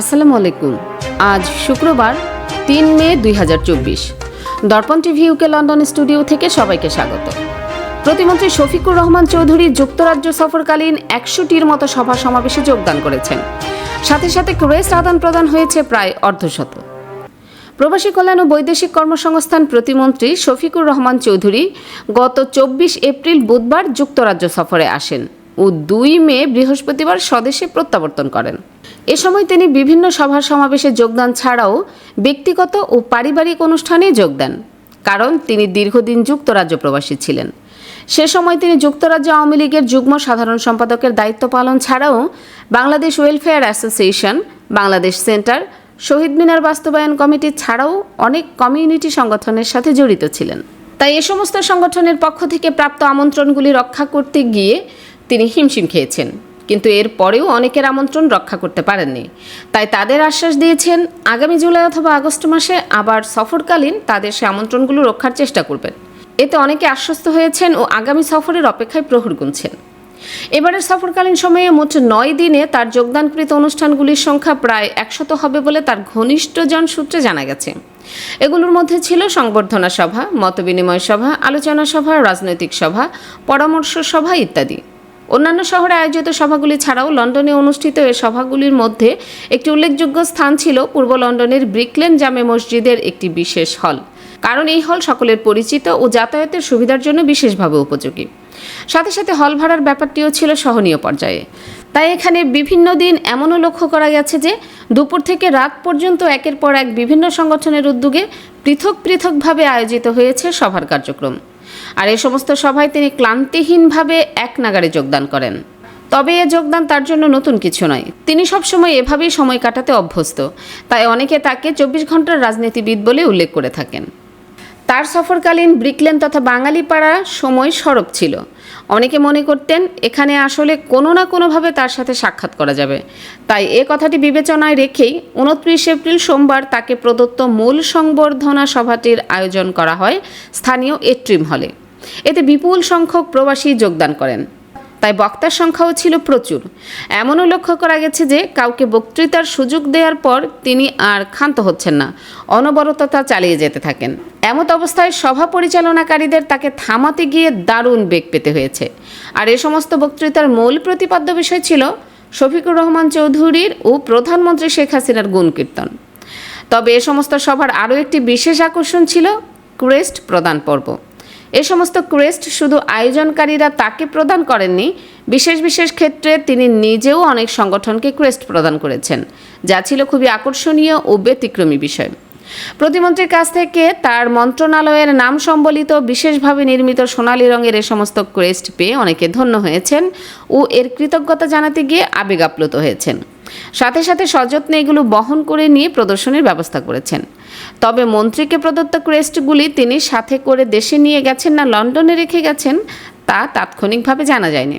আসসালামু আলাইকুম। আজ শুক্রবার, তিন মে দুই হাজার চব্বিশ। দর্পণ টিভি ইউকে লন্ডন স্টুডিও থেকে সবাইকে স্বাগত। প্রতিমন্ত্রী শফিকুর রহমান চৌধুরী যুক্তরাজ্য সফরকালীন একশোটির মতো সভা সমাবেশে যোগদান করেছেন। সাথে সাথে ক্রেস্ট আদান প্রদান হয়েছে প্রায় অর্ধশত। প্রবাসী কল্যাণ ও বৈদেশিক কর্মসংস্থান প্রতিমন্ত্রী শফিকুর রহমান চৌধুরী গত চব্বিশ এপ্রিল বুধবার যুক্তরাজ্য সফরে আসেন। ও দুই মে বৃহস্পতিবার স্বদেশে প্রত্যাবর্তন করেন। এ সময় তিনি বিভিন্ন সভা সমাবেশে যোগদান ছাড়াও ব্যক্তিগত ও পারিবারিক অনুষ্ঠানে যোগ দেন, কারণ তিনি দীর্ঘদিন যুক্তরাজ্য প্রবাসী ছিলেন। সে সময় তিনি যুক্তরাজ্য আওয়ামী লীগের যুগ্ম সাধারণ সম্পাদকের দায়িত্ব পালন ছাড়াও Bangladesh welfare association Bangladesh centre, Shahid Minar বাস্তবায়ন কমিটি ছাড়াও অনেক কমিউনিটি সংগঠনের সাথে জড়িত ছিলেন। তাই এ সমস্ত সংগঠনের পক্ষ থেকে প্রাপ্ত আমন্ত্রণগুলি রক্ষা করতে গিয়ে তিনি হিমশিম খেয়েছেন। কিন্তু এর পরেও অনেকের আমন্ত্রণ রক্ষা করতে পারেননি। তাই তাদের আশ্বাস দিয়েছেন, আগামী জুলাই অথবা আগস্ট মাসে আবার সফরকালীন তাদের সে আমন্ত্রণগুলো রক্ষার চেষ্টা করবেন। এতে অনেকে আশ্বস্ত হয়েছেন ও আগামী সফরের অপেক্ষায় প্রহর গুনছেন। এবারের সফরকালীন সময়ে মোট নয় দিনে তার যোগদানকৃত অনুষ্ঠানগুলির সংখ্যা প্রায় একশত হবে বলে তার ঘনিষ্ঠজন সূত্রে জানা গেছে। এগুলোর মধ্যে ছিল সংবর্ধনা সভা, মতবিনিময় সভা, আলোচনা সভা, রাজনৈতিক সভা, পরামর্শ সভা ইত্যাদি। অন্যান্য শহরে আয়োজিত সভাগুলি ছাড়াও লন্ডনে অনুষ্ঠিত এ সভাগুলির মধ্যে একটি উল্লেখযোগ্য স্থান ছিল পূর্ব লন্ডনের ব্রিকলেন জামে মসজিদের একটি বিশেষ হল। কারণ এই হল সকলের পরিচিত ও যাতায়াতের সুবিধার জন্য বিশেষভাবে উপযোগী। সাথে সাথে হল ভাড়ার ব্যাপারটিও ছিল সহনীয় পর্যায়ে। তাই এখানে বিভিন্ন দিন এমনও লক্ষ্য করা গেছে যে দুপুর থেকে রাত পর্যন্ত একের পর এক বিভিন্ন সংগঠনের উদ্যোগে পৃথক পৃথকভাবে আয়োজিত হয়েছে সভার কার্যক্রম। আর এ সমস্ত সভায় তিনি ক্লান্তিহীনভাবে এক নাগারে যোগদান করেন। তবে এ যোগদান তার জন্য নতুন কিছু নয়। তিনি সবসময় এভাবেই সময় কাটাতে অভ্যস্ত। তাই অনেকে তাকে চব্বিশ ঘণ্টার রাজনীতিবিদ বলে উল্লেখ করে থাকেন। তার সফরকালীন ব্রিকলেন তথা বাঙালি বাঙালিপাড়া সময় সরব ছিল। অনেকে মনে করতেন, এখানে আসলে কোনো না কোনোভাবে তার সাথে সাক্ষাৎ করা যাবে। তাই এ কথাটি বিবেচনায় রেখেই উনত্রিশ এপ্রিল সোমবার তাকে প্রদত্ত মূল সংবর্ধনা সভাটির আয়োজন করা হয় স্থানীয় এট্রিম হলে। এতে বিপুল সংখ্যক প্রবাসী যোগদান করেন। তাই বক্তার সংখ্যাও ছিল প্রচুর। এমনও লক্ষ্য করা গেছে যে, কাউকে বক্তৃতার সুযোগ দেওয়ার পর তিনি আর ক্ষান্ত হচ্ছেন না অনবরততা চালিয়ে যেতে থাকেন। এমত অবস্থায় সভা পরিচালনাকারীদের তাকে থামাতে গিয়ে দারুণ বেগ পেতে হয়েছে। আর এ সমস্ত বক্তৃতার মূল প্রতিপাদ্য বিষয় ছিল শফিকুর রহমান চৌধুরীর ও প্রধানমন্ত্রী শেখ হাসিনার গুণ কীর্তন তবে এ সমস্ত সভার আরও একটি বিশেষ আকর্ষণ ছিল ক্রেস্ট প্রদান পর্ব। এ সমস্ত ক্রেস্ট শুধু আয়োজনকারীরা তাকে প্রদান করেননি, বিশেষ বিশেষ ক্ষেত্রে তিনি নিজেও অনেক সংগঠনকে ক্রেস্ট প্রদান করেছেন, যা ছিল খুবই আকর্ষণীয় ও ব্যতিক্রমী বিষয়। প্রতিমন্ত্রীর কাছ থেকে তার মন্ত্রণালয়ের নাম সম্বলিত বিশেষভাবে নির্মিত সোনালী রঙের এ সমস্ত ক্রেস্ট পেয়ে অনেকে ধন্য হয়েছেন ও এর কৃতজ্ঞতা জানাতে গিয়ে আবেগ আপ্লুত হয়েছেন। সাথে সাথে সযত্নে এগুলো বহন করে নিয়ে প্রদর্শনীর ব্যবস্থা করেছেন। তবে মন্ত্রীকে প্রদত্ত ক্রেস্টগুলি তিনি সাথে করে দেশে নিয়ে গেছেন না লন্ডনে রেখে গেছেন, তা তাৎক্ষণিকভাবে জানা যায়নি।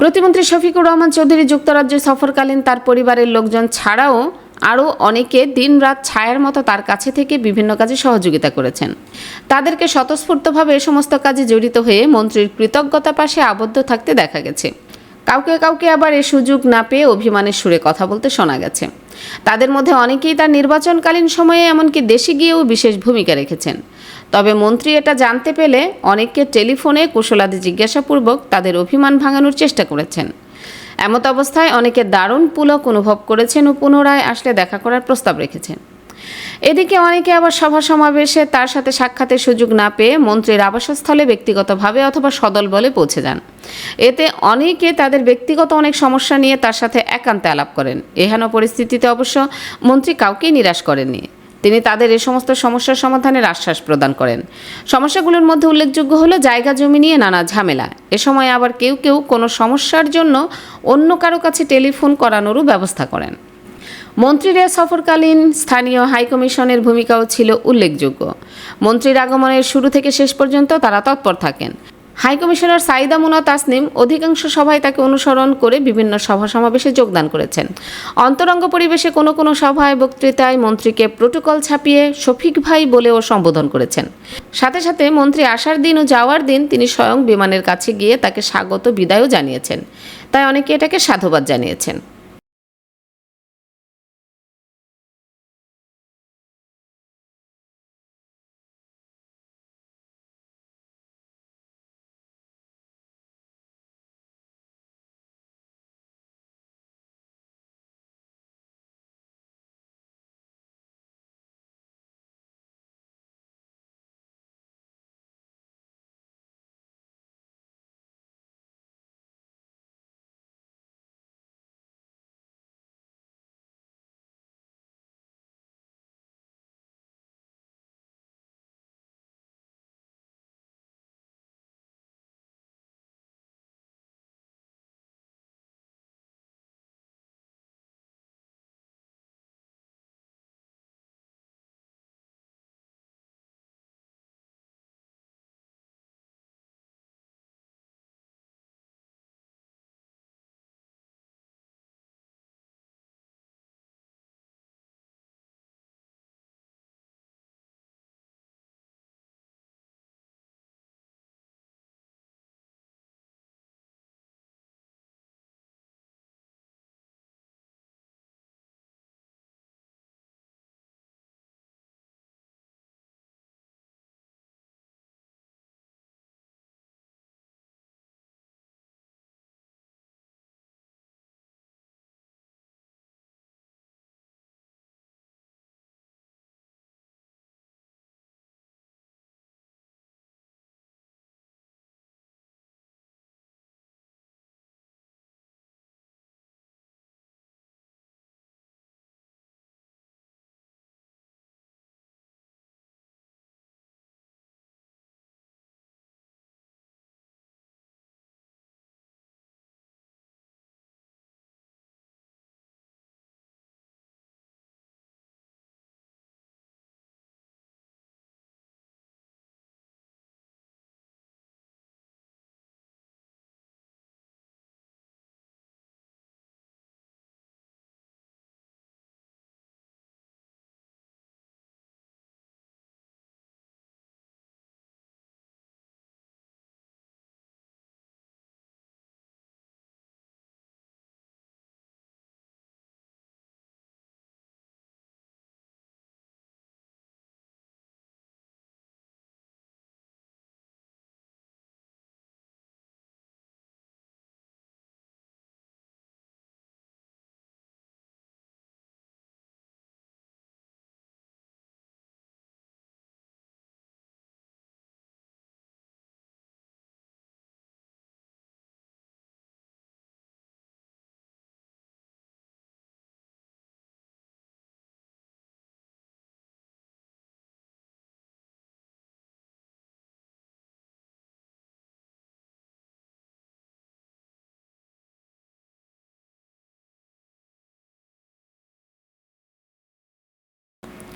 প্রতিমন্ত্রী শফিকুর রহমান চৌধুরী যুক্তরাজ্য সফরকালীন তার পরিবারের লোকজন ছাড়াও আরও অনেকে দিনরাত ছায়ার মতো তার কাছে থেকে বিভিন্ন কাজে সহযোগিতা করেছেন। তাদেরকে স্বতঃস্ফূর্তভাবে এ সমস্ত কাজে জড়িত হয়ে মন্ত্রীর কৃতজ্ঞতা পাশে আবদ্ধ থাকতে দেখা গেছে। কাউকে কাউকে আবার এ সুযোগ না পেয়ে অভিমানের সুরে কথা বলতে শোনা গেছে। তাদের মধ্যে অনেকেই তার নির্বাচনকালীন সময়ে এমনকি দেশে গিয়েও বিশেষ ভূমিকা রেখেছেন। তবে মন্ত্রী এটা জানতে পেলে অনেককে টেলিফোনে কুশলাদি জিজ্ঞাসাপূর্বক তাদের অভিমান ভাঙানোর চেষ্টা করেছেন। এমত অবস্থায় অনেকে দারুণ পুলক অনুভব করেছেন ও পুনরায় আসলে দেখা করার প্রস্তাব রেখেছেন। এদিকে অনেকে আবার সভা সমাবেশে তার সাথে সাক্ষাতের সুযোগ না পেয়ে মন্ত্রীর আবাসস্থলে ব্যক্তিগতভাবে অথবা সদল বলে পৌঁছে যান। এতে অনেকে তাদের ব্যক্তিগত অনেক সমস্যা নিয়ে তার সাথে একান্তে আলাপ করেন। এহেন পরিস্থিতিতে অবশ্য মন্ত্রী কাউকেই নিরাশ করেননি। তিনি তাদের এ সমস্ত সমস্যার সমাধানের আশ্বাস প্রদান করেন। সমস্যাগুলোর মধ্যে উল্লেখযোগ্য হলো জায়গা জমি নিয়ে নানা ঝামেলা। এ সময় আবার কেউ কেউ কোনো সমস্যার জন্য অন্য কারও কাছে টেলিফোন করানোরও ব্যবস্থা করেন। মন্ত্রীরা সফরকালীন স্থানীয় হাইকমিশনের ভূমিকাও ছিল উল্লেখযোগ্য। মন্ত্রীর আগমনের শুরু থেকে শেষ পর্যন্ত তারা তৎপর থাকেন। হাইকমিশনার সাইদা মুনা তাসনিম অধিকাংশ সভায় তাকে অনুসরণ করে বিভিন্ন সভা সমাবেশে যোগদান করেছেন। অন্তরঙ্গ পরিবেশে কোনো কোনো সভায় বক্তৃতায় মন্ত্রীকে প্রোটোকল ছাপিয়ে শফিক ভাই বলেও সম্বোধন করেছেন। সাথে সাথে মন্ত্রী আসার দিন ও যাওয়ার দিন তিনি স্বয়ং বিমানের কাছে গিয়ে তাকে স্বাগত বিদায়ও জানিয়েছেন। তাই অনেকে এটাকে সাধুবাদ জানিয়েছেন।